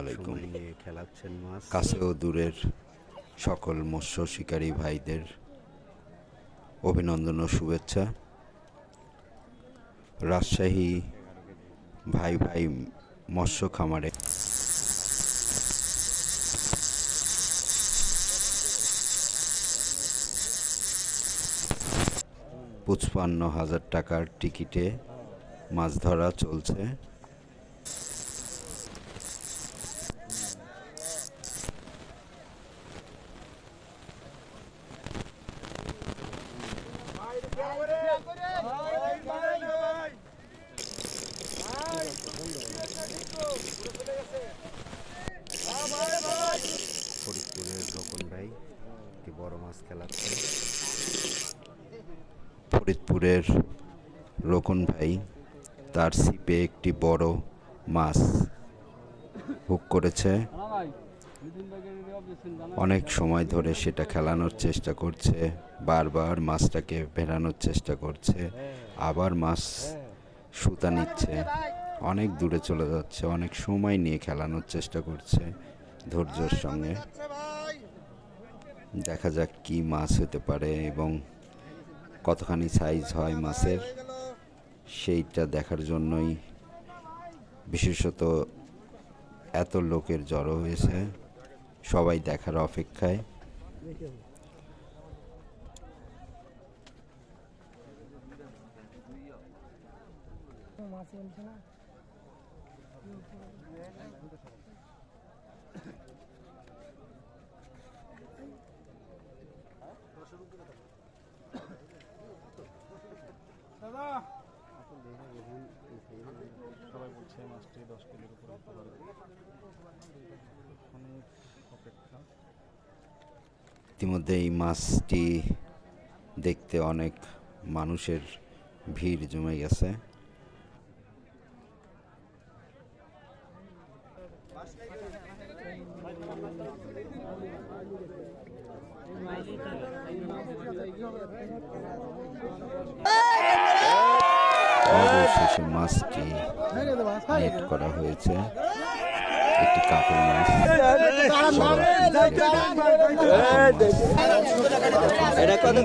আলাইকুম। নিয়ে খেলাচ্ছেন মাছ। কাছে ও দূরের সকল মৎস্য শিকারী ভাইদের অভিনন্দন ও শুভেচ্ছা। রাজশাহী ভাই ভাই মৎস্য খামারে। পঁচপান্ন হাজার টাকার টিকিটে মাছ ধরা চলছে ফরিদপুরের রোকন ভাই একটি বড় মাছ খেলাচ্ছেন ফরিদপুরের রোকন ভাই, তার সিপে একটি বড় মাছ হুক করেছে। অনেক সময় ধরে সেটা খেলানোর চেষ্টা করছে, বারবার মাছটাকে ভেড়ানোর চেষ্টা করছে, আবার মাছ সুতা নিচ্ছে। অনেক দূরে চলে যাচ্ছে, অনেক সময় নিয়ে খেলানোর চেষ্টা করছে ধৈর্যের সঙ্গে। দেখা যাক কি মাছ হতে পারে এবং কতখানি সাইজ হয় মাছের। সেইটা দেখার জন্যই বিশেষত এত লোকের জড়ো হয়েছে। সবাই দেখার অপেক্ষায়। সবাই বলছে মাছটি দশ কিলোর উপরে হতে পারে। অনেক অপেক্ষা। ইতিমধ্যে এই মাছটি দেখতে অনেক মানুষের ভিড় জমে গেছে। অবশেষে মাছটি নেট করা হয়েছে। একটি কাপড় মাছ। এটা কত